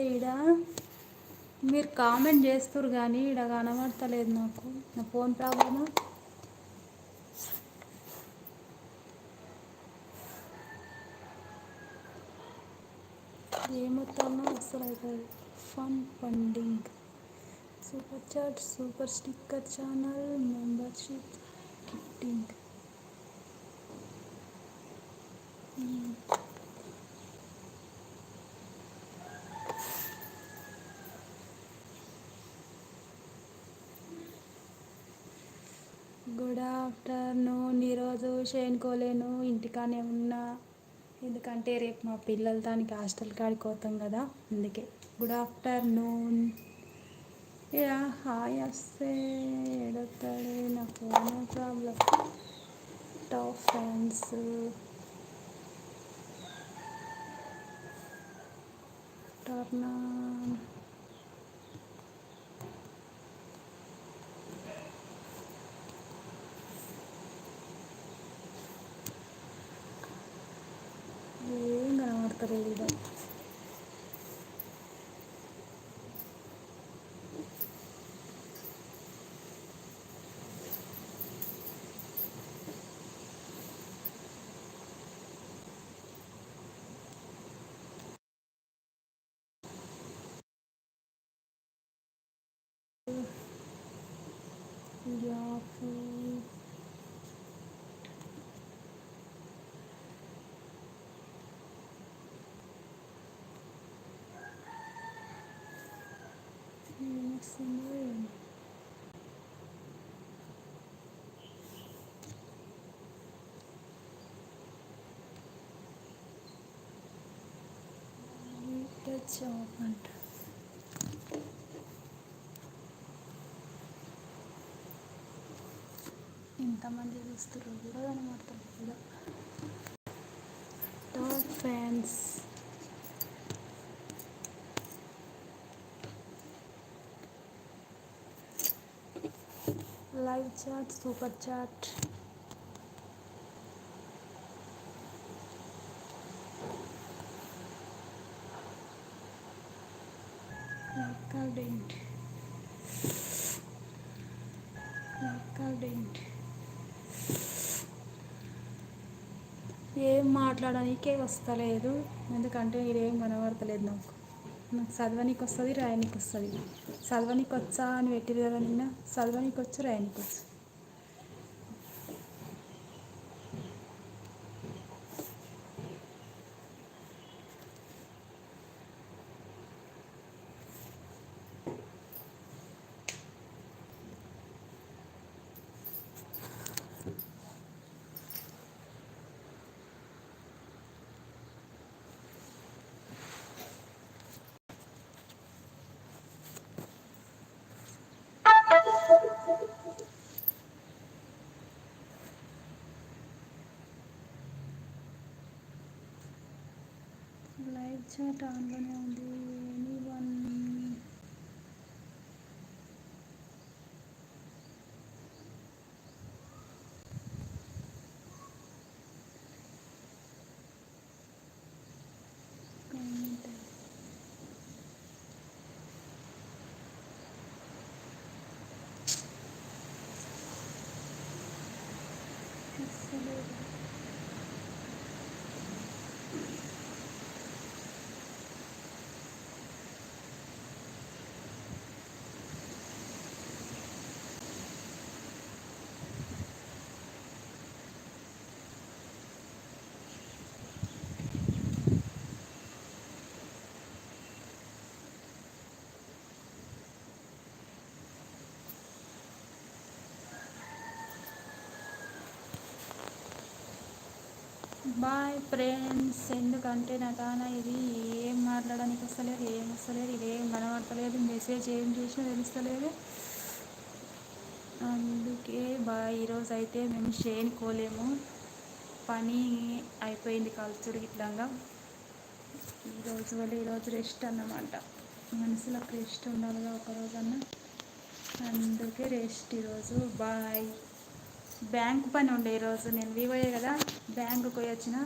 అయితే ఈడ మీరు కామెంట్ చేస్తారు కానీ ఈడ కనబడతలేదు నాకు. నా ఫోన్ ప్రాబ్లమ్? ఏమొత్తానో అసలు అవుతుంది fun funding super chat super sticker channel membership gifting good afternoon ఈరోజు చేయనుకోలేను ఇంటికానే ఉన్నా. ఎందుకంటే రేపు మా పిల్లలు దానికి హాస్టల్ కాడికి పోతాం కదా. అందుకే గుడ్ ఆఫ్టర్నూన్ యా హాయ్ వస్తే ఎడతాడు నా ఫోన్ ప్రాబ్లం టాప్ ఫ్యాన్స్ టర్నా ఏం కనబడతలేదు ఈడ యాఫ్ ఏమొస్తుందో ఏమో టచ్ ఆఫ్ అంట ఎంతమంది చూస్తారు కూడా కనబడతారు top fans. Live chat super chat recording dent ఏం మాట్లాడడానికే వస్తలేదు. ఎందుకంటే ఇదేం కనబడతలేదు నాకు. నాకు చదవనీకి వస్తుంది రాయనీకి వస్తుంది. చదవనీకి వచ్చా అని పెట్టిరు కదా నిన్న? చదవనీకి వచ్చు రాయనీకి వచ్చు లైవ్ చాట్ ఆన్లోనే ఉంది. ఎనీ వన్ బాయ్ ఫ్రెండ్స్ ఎందుకంటే నా ఇది ఏం మాట్లాడడానికి వస్తలేదు ఏం వస్తలేదు ఇది ఏం కనబడతలేదు మెసేజ్ ఏం చేసినా తెలుస్తలేదు. అందుకే బాయ్ ఈరోజు అయితే మేము చేయనుకోలేము పని అయిపోయింది కలుచుడు ఇట్లాగా. ఈరోజు వల్ల ఈరోజు రెస్ట్ అన్నమాట. మనసులకు రెస్ట్ ఉండాలిగా ఒకరోజన్నా అందుకే రెస్ట్ ఈరోజు. బాయ్ బ్యాంక్ పని ఉండే ఈరోజు నేను వివోయే కదా బ్యాంకుకి పోయి వచ్చిన.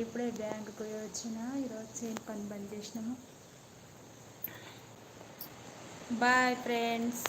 ఇప్పుడే బ్యాంకుకి పోయి వచ్చిన. ఈరోజు సేమ్ పని బంద్ చేసినాము. Bye friends